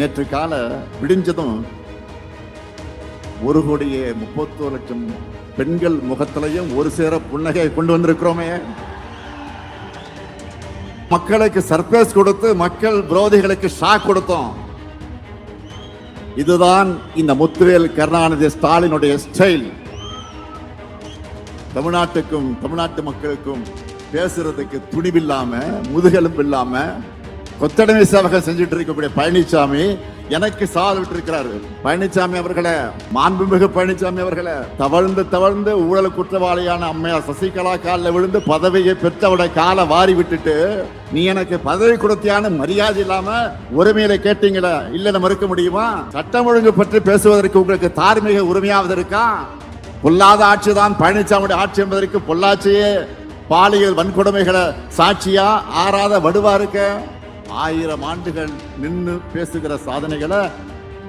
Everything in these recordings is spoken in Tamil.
நேற்று கால விடிஞ்சதும் ஒரு கோடியே முப்பத்தோரு லட்சம் பெண்கள் முகத்திலையும் ஒரு சேர புன்னகை கொண்டு வந்திருக்கிறோமே. மக்களுக்கு சர்ப்ரைஸ் கொடுத்து மக்கள் விரோதிகளுக்கு ஷாக் கொடுத்தோம். இதுதான் இந்த முத்துவேல் கருணாநிதி ஸ்டாலினுடைய ஸ்டைல் தமிழ்நாட்டுக்கும் தமிழ்நாட்டு மக்களுக்கும் பேசுறதுக்கு துணிவில்லாம முதுகெலும்பு கொத்தடமை சேவகம் செஞ்சுட்டு இருக்கக்கூடிய பழனிசாமி எனக்கு சால் விட்டிருக்கிறாரு. பழனிசாமி அவர்களே மாண்புமிகு பழனிசாமி அவர்களே தவழ்ந்து தவழ்ந்து ஊழல் குற்றவாளியான அம்மையார் சசிகலா காலில் விழுந்து பதவியை பெற்றவுடைய காலை வாரி விட்டுட்டு நீ எனக்கு பதவி கொடுத்தியான மரியாதை இல்லாம உரிமையில கேட்டீங்களா இல்ல மறுக்க முடியுமா? சட்டம் ஒழுங்கு பற்றி பேசுவதற்கு உங்களுக்கு தார்மீக உரிமையாவது இருக்கா? பொல்லாத ஆட்சி தான் பழனிசாமியுடைய ஆட்சி என்பதற்கு பொள்ளாச்சியே பாலியல் வன்கொடுமைகளை சாட்சியா ஆறாத வடுவா இருக்க? ஆயிரம் ஆண்டுகள் நின்று பேசுகிற சாதனைகளை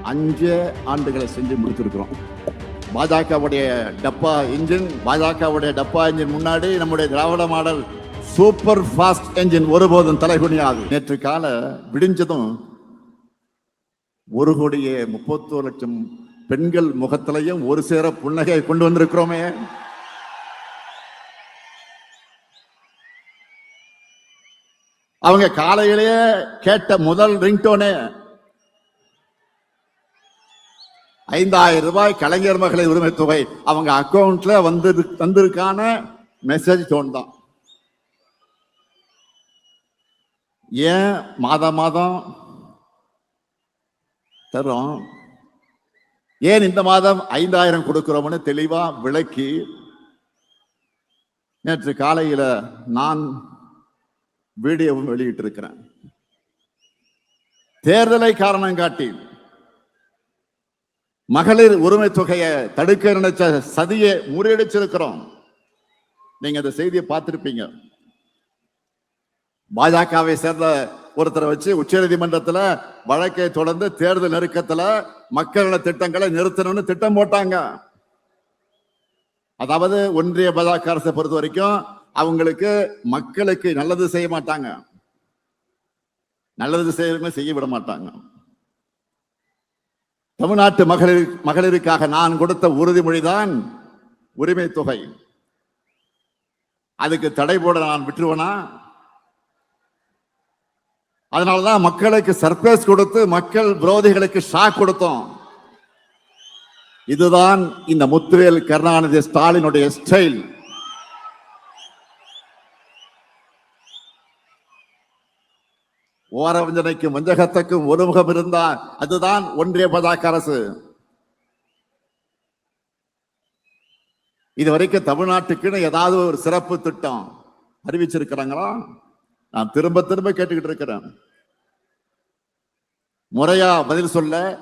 அஞ்சே ஆண்டுகளை செஞ்சு முடிச்சிருக்கிறோம் பாஜகவுடைய டப்பா இன்ஜின் பாஜகவுடைய டப்பா இன்ஜின் முன்னாடி நம்முடைய Dravida model super fast engine ஒருபோதும் தலைகுனியாது நேற்று கால விடிஞ்சதும் ஒரு கோடியே முப்பத்தோரு லட்சம் பெண்கள் முகத்திலையும் ஒரு சேர புன்னகை கொண்டு வந்திருக்கிறோமே. அவங்க காலையிலேயே கேட்ட முதல் ரிங்டோனே ஐந்தாயிரம் ரூபாய் கலைஞர் மகளிர் உரிமை தொகை. அவங்க அக்கௌண்ட்ல வந்து வந்திருக்கான மெசேஜ் டோன் தான். ஏன் மாதம் மாதம் தரும் ஏன் இந்த மாதம் ஐந்தாயிரம் கொடுக்கிறோம்னு தெளிவா விளக்கி நேற்று காலையில நான் வீடியோவும் வெளியிட்டிருக்கிறேன். தேர்தலை காரணம் காட்டி மகளிர் உரிமை தொகையை தடுக்க நினைச்ச சதியை முறியடிச்சிருக்கிறோம். நீங்க அந்த செய்தியை பார்த்திருப்பீங்க. பாஜகவை சேர்ந்த ஒருத்தரை வச்சு உச்சநீதிமன்றத்துல வழக்கை தொடர்ந்து தேர்தல் நெருக்கத்துல மக்கள் நல திட்டங்களை நிறுத்தணும்னு திட்டம் போட்டாங்க. அதாவது ஒன்றிய பாஜக அரசை பொறுத்த வரைக்கும் அவங்களுக்கு மக்களுக்கு நல்லது செய்ய மாட்டாங்க. நல்லது செய்யறவங்க செய்ய விட மாட்டாங்க. தமிழ்நாட்டு மகளிர் மகளிருக்காக நான் கொடுத்த உறுதிமொழிதான் உரிமை தொகை. அதுக்கு தடை போட நான் விட்டுருவேனா? அதனாலதான் மக்களுக்கு சர்ப்ரைஸ் கொடுத்து மக்கள் விரோதிகளுக்கு ஷாக் கொடுத்தோம். இதுதான் இந்த முத்துவேல் கருணாநிதி ஸ்டாலினுடைய ஸ்டைல் ஓரவஞ்சனைக்கும் வஞ்சகத்துக்கும் ஒருமுகம் இருந்தால் அதுதான் ஒன்றிய பாஜக அரசு. இதுவரைக்கும் தமிழ்நாட்டுக்குன்னு ஏதாவது ஒரு சிறப்பு திட்டம் அறிவிச்சிருக்கிறாங்களா? நான் திரும்ப திரும்ப கேட்டுக்கிட்டு இருக்கிறேன். முறையா பதில் சொல்ல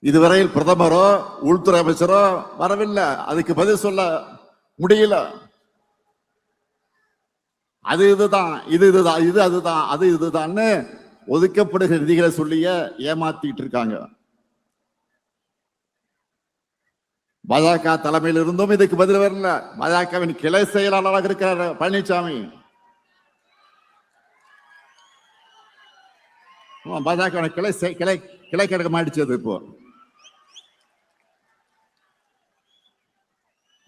இதுவரையில் பிரதமரோ உள்துறை அமைச்சரோ வரவில்லை. அதுக்கு பதில் சொல்ல முடியல. அது இதுதான் இது இதுதான் இது அதுதான் அது இதுதான்னு ஒதுக்கப்படுகிற நிதிகளை சொல்லிய ஏமாத்திட்டு இருக்காங்க பாஜக தலைமையில் இருந்தும் இதுக்கு பதில் வரல. பாஜகவின் கிளை செயலாளராக இருக்கிறார் பழனிசாமி பாஜக கிளை கிளை கிளை கழகம் ஆயிடுச்சு அது இப்போ.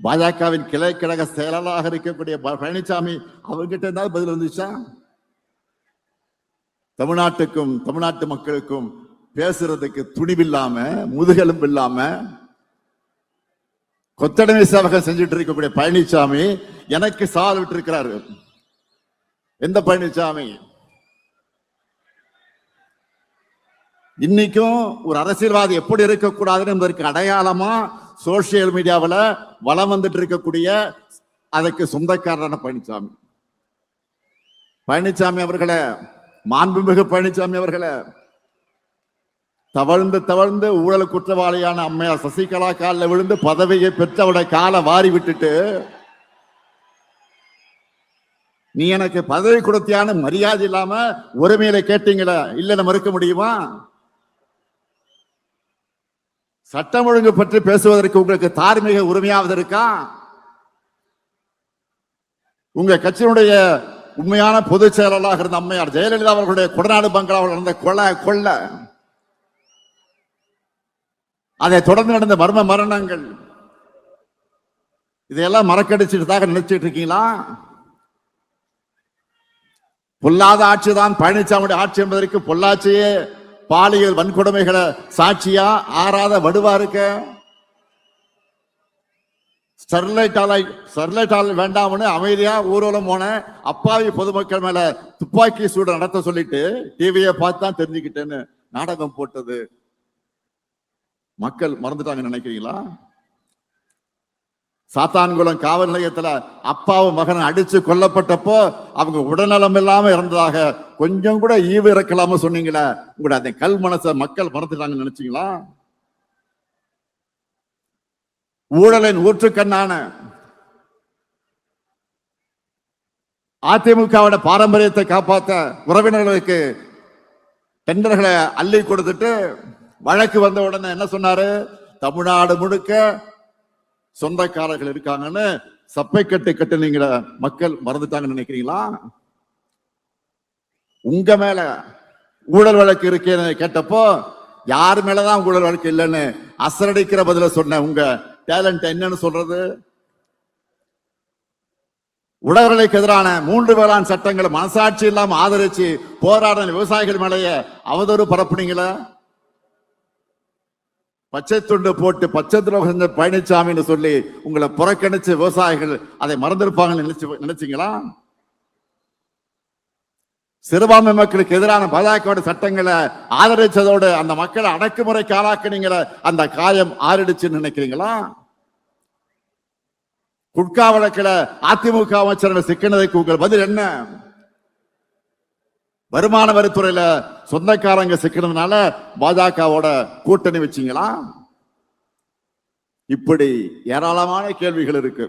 பாஜகவின் கிளை கழக செயலாளராக இருக்கக்கூடிய ப- பழனிசாமி அவர்கிட்ட இருந்தால் பதில் வந்துச்சா? தமிழ்நாட்டுக்கும் தமிழ்நாட்டு மக்களுக்கும் பேசுறதுக்கு துணிவில்லாம முதுகெலும்பு இல்லாம கொத்தடிமை சேவகம் செஞ்சுட்டு இருக்கக்கூடிய பழனிசாமி எனக்கு சால் விட்டிருக்கிறாரு. எந்த பழனிசாமி இன்னைக்கும் ஒரு அரசியல்வாதி எப்படி இருக்கக்கூடாதுன்னு என்பதற்கு அடையாளமா சோசியல் மீடியாவில் வலம் வந்துட்டு இருக்கக்கூடிய அதுக்கு சொந்தக்காரரான பழனிசாமி பழனிசாமி அவர்களே மாண்புமிகு பழனிசாமி அவர்களே தவழ்ந்து தவழ்ந்து ஊழல் குற்றவாளியான அம்மையார் சசிகலா காலில் விழுந்து பதவியை பெற்றவுடைய காலை வாரி விட்டுட்டு நீ எனக்கு பதவி கொடுத்தியான மரியாதை இல்லாம உரிமையில கேட்டீங்களே இல்ல மறுக்க முடியுமா? சட்டம் ஒழுங்கு பற்றி பேசுவதற்கு உங்களுக்கு தார்மீக உரிமையாவது இருக்கா? உங்க கட்சியினுடைய உண்மையான பொதுச் செயலாளராக இருந்த அம்மையார் ஜெயலலிதா அவர்களுடைய கொடநாடு பங்களாவில் நடந்த கொலை கொள்ள. அதை தொடர்ந்து நடந்த மர்ம மரணங்கள். இதையெல்லாம் மறக்கடிச்சிட்டதாக நினைச்சிட்டு இருக்கீங்களா? பொல்லாத ஆட்சி தான் பழனிசாமியுடைய ஆட்சி என்பதற்கு பொள்ளாச்சியே பாலியல் வன்கொடுமைகளை சாட்சியா ஆறாத வடுவா இருக்க? ஸ்டெர்லைட் ஆலை ஸ்டெர்லைட் ஆலை வேண்டாம்னு அமைதியா ஊர்வலம் போன அப்பாவி பொதுமக்கள் மேல துப்பாக்கி சூடு நடத்த சொல்லிட்டு டிவியை பார்த்து தான் தெரிஞ்சுக்கிட்டேன்னு நாடகம் போட்டது. மக்கள் மறந்துட்டாங்க நினைக்கிறீங்களா? சாத்தான்குளம் காவல் நிலையத்தில் அப்பாவும் மகன் அடித்து கொல்லப்பட்டப்போ அவங்க உடல்நலம் இல்லாமல் இருந்ததாக கொஞ்சம் கூட ஈவு இறக்கலாம சொன்னீங்களே உங்களோட அந்த கல் மனசை மக்கள் மறந்துட்டாங்கன்னு நினைச்சீங்களா? ஊழலின் ஊற்றுக்கண்ணான அதிமுகவோட பாரம்பரியத்தை காப்பாத்த உறவினர்களுக்கு டெண்டர்களை அள்ளி கொடுத்துட்டு வழக்கு வந்த உடனே என்ன சொன்னாரு? தமிழ்நாடு முழுக்க சொந்தக்காரர்கள் இருக்காங்கன்னு சப்பை கட்டு கட்டுனீங்கள மக்கள் மறந்துட்டாங்கன்னு நினைக்கிறீங்களா? உங்க மேல ஊழல் வழக்கு இருக்கேன்னு கேட்டப்போ யார் மேலதான் ஊழல் வழக்கு இல்லைன்னு அசரடிக்கிற பதில சொன்ன உங்க டேலண்ட் என்னன்னு சொல்றது? உழவர்களுக்கு எதிரான மூன்று வேளாண் சட்டங்களை மனசாட்சி இல்லாம ஆதரிச்சு போராடின விவசாயிகள் மேலேயே அவதூறு பரப்புனீங்களா? பச்சை துண்டு போட்டு பச்சை துரோகம் பழனிசாமின்னு சொல்லி உங்களை புறக்கணிச்சு விவசாயிகள் அதை மறந்திருப்பாங்கன்னு நினைச்சு நினைச்சீங்களா? சிறுபான்மை மக்களுக்கு எதிரான பாஜகவோட சட்டங்களை ஆதரிச்சதோடு அந்த மக்களை அடக்குமுறைக்கு ஆளாக்குனீங்கள அந்த காயம் ஆறிடுச்சுன்னு நினைக்கிறீங்களா? குட்கா வழக்கில் அதிமுக அமைச்சர்கள் சிக்கினதுக்கு உங்கள் பதில் என்ன? வருமான வரித்துறையில சொந்தக்காரங்க சிக்கிறதுனால பாஜகவோட கூட்டணி வச்சிங்களா? இப்படி ஏராளமான கேள்விகள் இருக்கு.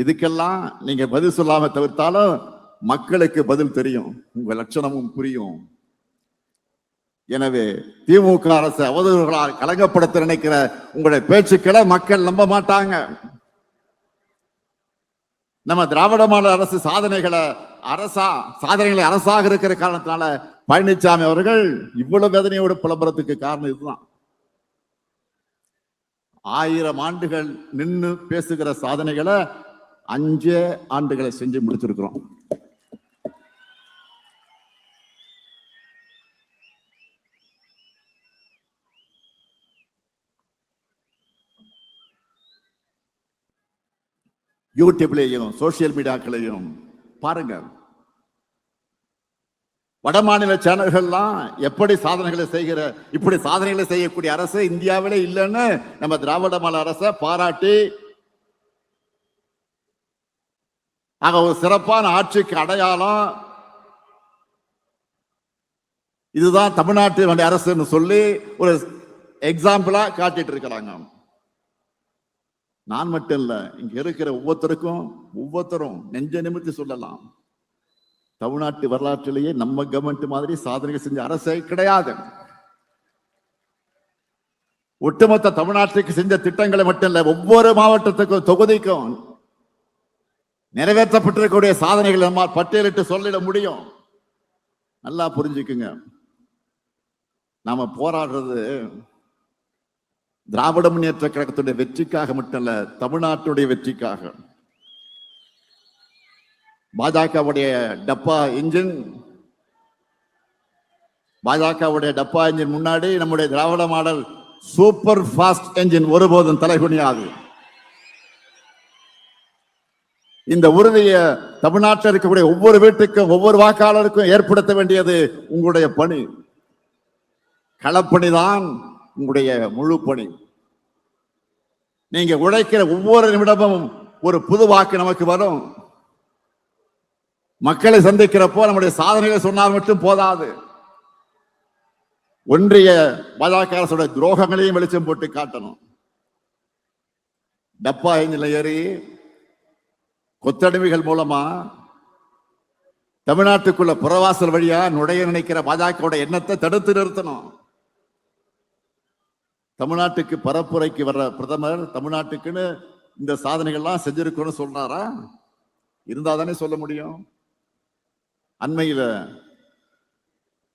இதுக்கெல்லாம் நீங்க பதில் சொல்லாம தவிர்த்தாலும் மக்களுக்கு பதில் தெரியும். உங்க லட்சணமும் புரியும். எனவே திமுக அரசு அவதூறுகளால் கலங்கப்படுத்த நினைக்கிற உங்களுடைய பேச்சுக்களை மக்கள் நம்ப மாட்டாங்க. நம்ம திராவிட மாடல் அரசு சாதனைகளை அரசா சாதனைகளை அரசாக இருக்கிற காரணத்தினால பழனிசாமி அவர்கள் இவ்வளவு வேதனையோடு புலம்புறதுக்கு காரணம் இதுதான். ஆயிரம் ஆண்டுகள் நின்னு பேசுகிற சாதனைகளை அஞ்சே ஆண்டுகளை செஞ்சு முடிச்சிருக்கிறோம். யூடியூப்லேயும் சோசியல் மீடியாக்களையும் பாருங்க. வடமாநில சேனல்கள்லாம் எப்படி சாதனைகளை செய்கிற இப்படி சாதனைகளை செய்யக்கூடிய அரசு இந்தியாவிலே இல்லைன்னு நம்ம திராவிட மாநில அரசை பாராட்டி ஆக ஒரு சிறப்பான ஆட்சிக்கு அடையாளம் இதுதான் தமிழ்நாட்டு அரசுன்னு சொல்லி ஒரு எக்ஸாம்பிளா காட்டிட்டு இருக்கிறாங்க. நான் மட்டும் இல்லை இங்க இருக்கிற ஒவ்வொருத்தருக்கும் ஒவ்வொருத்தரும் நெஞ்ச நிமித்தி சொல்லலாம். தமிழ்நாட்டு வரலாற்றிலேயே நம்ம கவர்மெண்ட் மாதிரி சாதனைகள் செஞ்ச அரசே கிடையாது. ஒட்டுமொத்த தமிழ்நாட்டுக்கு செஞ்ச திட்டங்களை மட்டும் இல்லை ஒவ்வொரு மாவட்டத்துக்கும் தொகுதிக்கும் நிறைவேற்றப்பட்டிருக்கக்கூடிய சாதனைகள் நம்மால் பட்டியலிட்டு சொல்லிட முடியும். நல்லா புரிஞ்சுக்குங்க. நாம போராடுறது திராவிட முன்னேற்ற கழகத்துடைய வெற்றிக்காக மட்டுமல்ல தமிழ்நாட்டுடைய வெற்றிக்காக. பாஜகவுடைய டப்பா இன்ஜின் பாஜகவுடைய டப்பா இன்ஜின் முன்னாடி நம்முடைய Dravida model super fast engine ஒருபோதும் தலைகுனியாது. இந்த உறுதியை தமிழ்நாட்டில் இருக்கக்கூடிய ஒவ்வொரு வீட்டுக்கும் ஒவ்வொரு வாக்காளருக்கும் ஏற்படுத்த வேண்டியது உங்களுடைய பணி. களப்பணிதான் உங்களுடைய முழு பணி. நீங்க உழைக்கிற ஒவ்வொரு நிமிடமும் ஒரு புது வாக்கு நமக்கு வரும். மக்களை சந்திக்கிறப்போ நம்முடைய சாதனைகளை சொன்னால் மட்டும் போதாது. ஒன்றிய பாஜக அரசுடைய துரோகங்களையும் வெளிச்சம் போட்டு காட்டணும். டப்பா எஞ்சில் ஏறி கொத்தடிமைகள் மூலமா தமிழ்நாட்டுக்குள்ள புறவாசல் வழியா நுழைய நினைக்கிற பாஜக எண்ணத்தை தடுத்து நிறுத்தணும். தமிழ்நாட்டுக்கு பரப்புரைக்கு வர்ற பிரதமர் தமிழ்நாட்டுக்குன்னு இந்த சாதனைகள்லாம் செஞ்சிருக்கோம்னு சொல்றாரா? இருந்தா தானே சொல்ல முடியும். அண்மையில்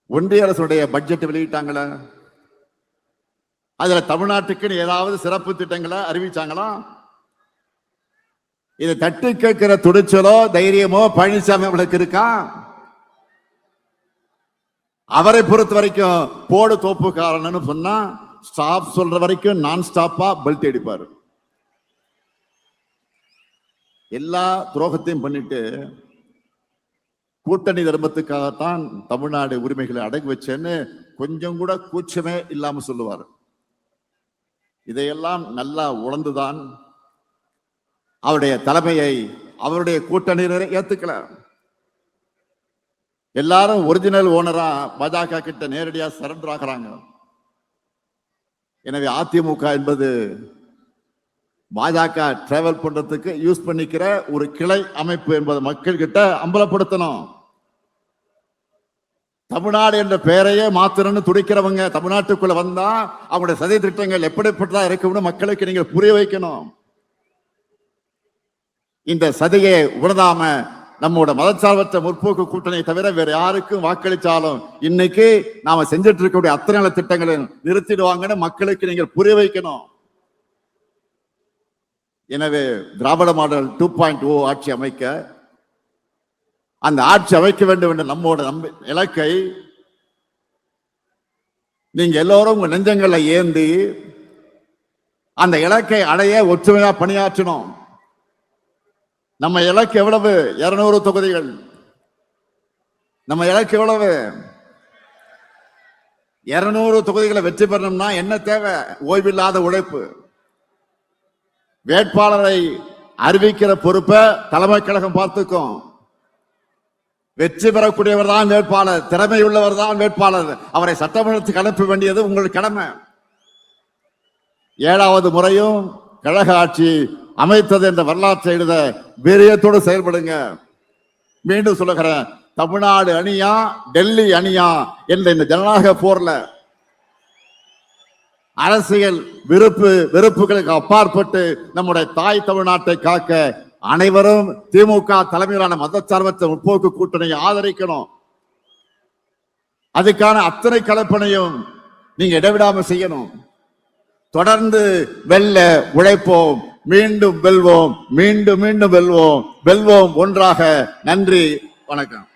ஒன்றிய அரசுடைய பட்ஜெட் வெளியிட்டாங்களே? அதுல தமிழ்நாட்டுக்குன்னு ஏதாவது சிறப்பு திட்டங்களை அறிவிச்சாங்களா? இதை தட்டி கேட்கிற துணிச்சலோ தைரியமோ பழனிசாமி அவங்களுக்கு இருக்கா? அவரை பொறுத்த வரைக்கும் போடு தோப்புக்காரன்னு சொன்னா ஸ்டாப் சொல்ற வரைக்கும் நான் ஸ்டாப்பா பெல்ட் அடிப்பார். எல்லா துரோகத்தையும் பண்ணிட்டு கூட்டணி தர்மத்துக்காகத்தான் தமிழ்நாடு உரிமைகளை அடகு வச்சேன்னு கொஞ்சம் கூட கூச்சமே இல்லாம சொல்லுவார். இதையெல்லாம் நல்லா உணர்ந்துதான் அவருடைய தலைமையை அவருடைய கூட்டணியினரை ஏத்துக்கல. எல்லாரும் ஒரிஜினல் ஓனரா பாஜக கிட்ட நேரடியா சரண்டர் ஆகிறாங்க. எனவே அதிமுக என்பது பாஜக டிராவல் பண்றதுக்கு யூஸ் பண்ணிக்கிற ஒரு கிளை அமைப்பு என்பதை மக்கள் கிட்ட அம்பலப்படுத்தணும். தமிழ்நாடு என்ற பெயரையே மாத்தணும்னு துடிக்கிறவங்க தமிழ்நாட்டுக்குள்ள வந்தா அவங்களுடைய சதி திட்டங்கள் எப்படிப்பட்டதா இருக்கும்னு மக்களுக்கு நீங்கள் புரிய வைக்கணும். இந்த சதியை உணராம நம்மோட மதச்சார்பற்ற முற்போக்கு கூட்டணி தவிர வேற யாருக்கும் வாக்களிச்சாலும் இன்னைக்கு நாம செஞ்சுட்டு இருக்கக்கூடிய அத்தனை நல திட்டங்களை நிறுத்திடுவாங்கன்னு மக்களுக்கு நீங்கள் புரிய வைக்கணும். எனவே Dravida model two point O ஆட்சி அமைக்க அந்த ஆட்சி அமைக்க வேண்டும் என்ற நம்மோட நம்ப இலக்கை நீங்க எல்லோரும் உங்க நெஞ்சங்களை ஏந்தி அந்த இலக்கை அடைய ஒற்றுமையா பணியாற்றணும். நம்ம இலக்கு எவ்வளவு? இருநூறு தொகுதிகள். நம்ம இலக்கு எவ்வளவு? இருநூறு தொகுதிகளை வெற்றி பெறணும்னா என்ன தேவை? ஓய்வில்லாத உழைப்பு. வேட்பாளரை அறிவிக்கிற பொறுப்பை தலைமை கழகம் பார்த்துக்கும். வெற்றி பெறக்கூடியவர் தான் வேட்பாளர் திறமை உள்ளவர் தான் வேட்பாளர். அவரை சட்டமன்றத்துக்கு அனுப்ப வேண்டியது உங்கள் கடமை. ஏழாவது முறையும் கழக ஆட்சி அமைத்தது என்ற வரலாற்றை எழுத வீரியத்தோடு செயல்படுங்க. மீண்டும் சொல்லுகிறேன் தமிழ்நாடு அணியா டெல்லி அணியா என்ற இந்த ஜனநாயக போர்ல அரசியல் விருப்பு வெறுப்புகளுக்கு அப்பாற்பட்டு நம்முடைய தாய் தமிழ்நாட்டை காக்க அனைவரும் திமுக தலைமையிலான மதச்சார்பற்ற முற்போக்கு கூட்டணியை ஆதரிக்கணும். அதுக்கான அத்தனை கலப்பனையும் நீங்க இடைவிடாம செய்யணும். தொடர்ந்து வெல்ல உழைப்போம். மீண்டும் வெல்வோம் மீண்டும் மீண்டும் வெல்வோம். வெல்வோம் ஒன்றாக. நன்றி வணக்கம்.